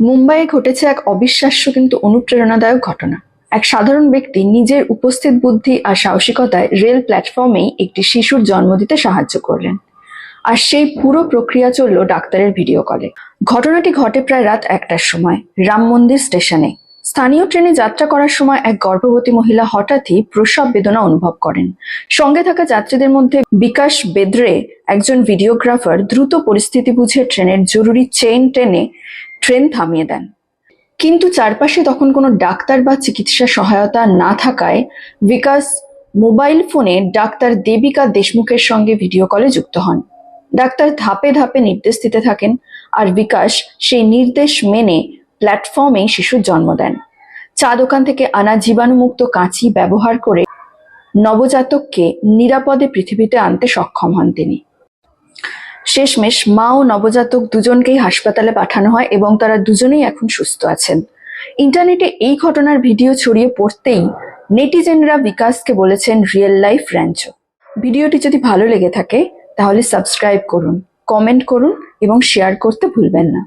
মুম্বাইয়ে ঘটেছে এক অবিশ্বাস্য কিন্তু অনুপ্রেরণাদায়ক ঘটনা। এক সাধারণ ব্যক্তি নিজের উপস্থিত বুদ্ধি আর সাহসিকতায় রেল প্ল্যাটফর্মেই একটি শিশুর জন্ম দিতে সাহায্য করলেন। আর সেই পুরো প্রক্রিয়া চলল ডাক্তারের ভিডিও কলে। ঘটনাটি ঘটে প্রায় রাত একটার সময়, রাম মন্দির স্টেশনে। স্থানীয় ট্রেনে যাত্রা করার সময় এক গর্ভবতী মহিলা হঠাৎই প্রসব বেদনা অনুভব করেন। সঙ্গে থাকা যাত্রীদের মধ্যে বিকাশ বেদ্রে একজন ভিডিওগ্রাফার দ্রুত পরিস্থিতি বুঝে ট্রেনের জরুরি চেইন টেনে ট্রেন থামিয়ে দেন। কিন্তু চারপাশে তখন কোনো ডাক্তার বা চিকিৎসা সহায়তা না থাকায় বিকাশ মোবাইল ফোনে ডাক্তার দেবিকা দেশমুখের সঙ্গে ভিডিও কলে যুক্ত হন। ডাক্তার ধাপে ধাপে নির্দেশ দিতে থাকেন আর বিকাশ সেই নির্দেশ মেনে প্ল্যাটফর্মে শিশুর জন্ম দেন। চা দোকান থেকে আনা জীবাণুমুক্ত কাঁচি ব্যবহার করে নবজাতককে নিরাপদে পৃথিবীতে আনতে সক্ষম হন তিনি। শেষমেশ মা ও নবজাতক দুজনকেই হাসপাতালে পাঠানো হয় এবং তারা দুজনেই এখন সুস্থ আছেন। ইন্টারনেটে এই ঘটনার ভিডিও ছড়িয়ে পড়তেই নেটিজেনরা বিকাশকে বলেছেন রিয়েল লাইফ র্যাঞ্চো। ভিডিওটি যদি ভালো লেগে থাকে, তাহলে সাবস্ক্রাইব করুন, কমেন্ট করুন এবং শেয়ার করতে ভুলবেন না।